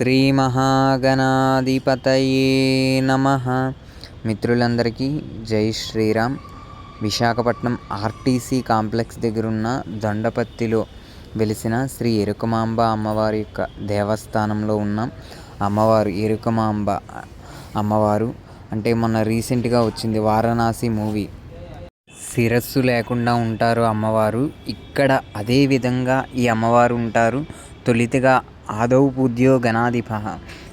శ్రీమహాగణాధిపతయే నమ. మిత్రులందరికీ జై శ్రీరామ్. విశాఖపట్నం ఆర్టీసీ కాంప్లెక్స్ దగ్గరున్న దొండపత్తిలో వెలిసిన శ్రీ ఎరుకమాంబ అమ్మవారి యొక్క దేవస్థానంలో ఉన్న అమ్మవారు ఎరుకమాంబ అమ్మవారు. అంటే మొన్న రీసెంట్గా వచ్చింది వారణాసి మూవీ. శిరస్సు లేకుండా ఉంటారు అమ్మవారు. ఇక్కడ అదే విధంగా ఈ అమ్మవారు ఉంటారు. తొలితగా ఆదౌ పూజ్యో గణాధిప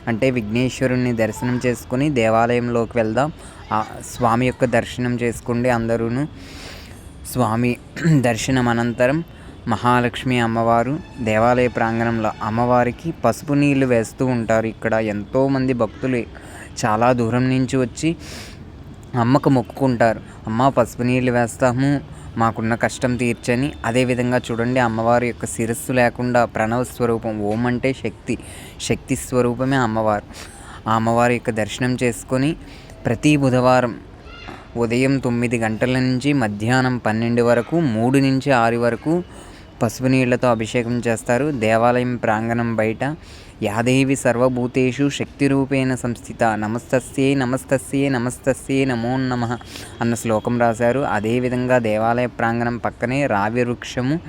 అంటే విఘ్నేశ్వరుణ్ణి దర్శనం చేసుకుని దేవాలయంలోకి వెళ్దాం. ఆ స్వామి యొక్క దర్శనం చేసుకోండి అందరూ స్వామి దర్శనం అనంతరం మహాలక్ష్మి అమ్మవారు దేవాలయ ప్రాంగణంలో అమ్మవారికి పసుపు నీళ్ళు వేస్తూ ఉంటారు. ఇక్కడ ఎంతోమంది భక్తులు చాలా దూరం నుంచి వచ్చి అమ్మకు మొక్కుకుంటారు. అమ్మ పసుపు నీళ్ళు వేస్తాము. మాకున్న కష్టం తీర్చని అదేవిధంగా చూడండి అమ్మవారి యొక్క శిరస్సు లేకుండా ప్రణవ స్వరూపం ఓం అంటే శక్తి శక్తి స్వరూపమే అమ్మవారు. ఆ అమ్మవారి యొక్క దర్శనం చేసుకొని ప్రతి బుధవారం ఉదయం తొమ్మిది గంటల నుంచి మధ్యాహ్నం పన్నెండు వరకు మూడు నుంచి ఆరు వరకు పసుపు నీళ్ళతో అభిషేకం చేస్తారు. దేవాలయం ప్రాంగణం బయట యాదేవి సర్వభూతేషు శక్తిరూపేణ సంస్థిత. నమస్తస్యే నమస్తస్యే నమస్తస్యే నమో నమ అన్న శ్లోకం రాశారు. అదేవిధంగా దేవాలయ ప్రాంగణం పక్కనే రావి వృక్షము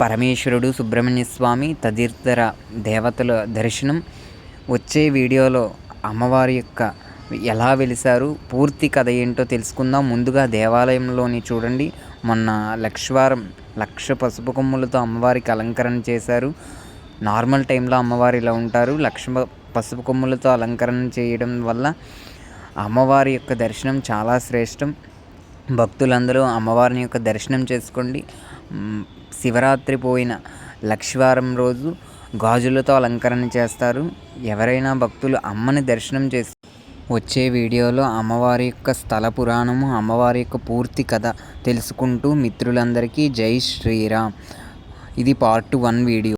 పరమేశ్వరుడు సుబ్రహ్మణ్య స్వామి తదితర దేవతల దర్శనం. వచ్చే వీడియోలో అమ్మవారి యొక్క ఎలా వెలిసారు పూర్తి కథ ఏంటో తెలుసుకుందాం. ముందుగా దేవాలయంలోని చూడండి. మొన్న లక్షవారం లక్ష పసుపు కొమ్ములతో అమ్మవారికి అలంకరణ చేశారు. నార్మల్ టైంలో అమ్మవారు ఇలా ఉంటారు. లక్ష పసుపు కొమ్ములతో అలంకరణ చేయడం వల్ల అమ్మవారి యొక్క దర్శనం చాలా శ్రేష్టం. భక్తులందరూ అమ్మవారిని యొక్క దర్శనం చేసుకోండి. శివరాత్రి పోయిన లక్షవారం రోజు గాజులతో అలంకరణ చేస్తారు. ఎవరైనా భక్తులు అమ్మని దర్శనం చేసి వచ్చే వీడియోలో అమ్మవారి యొక్క స్థల పురాణము అమ్మవారి యొక్క పూర్తి కథ తెలుసుకుంటూ మిత్రులందరికీ జై శ్రీరామ్. ఇది పార్ట్ వన్ వీడియో.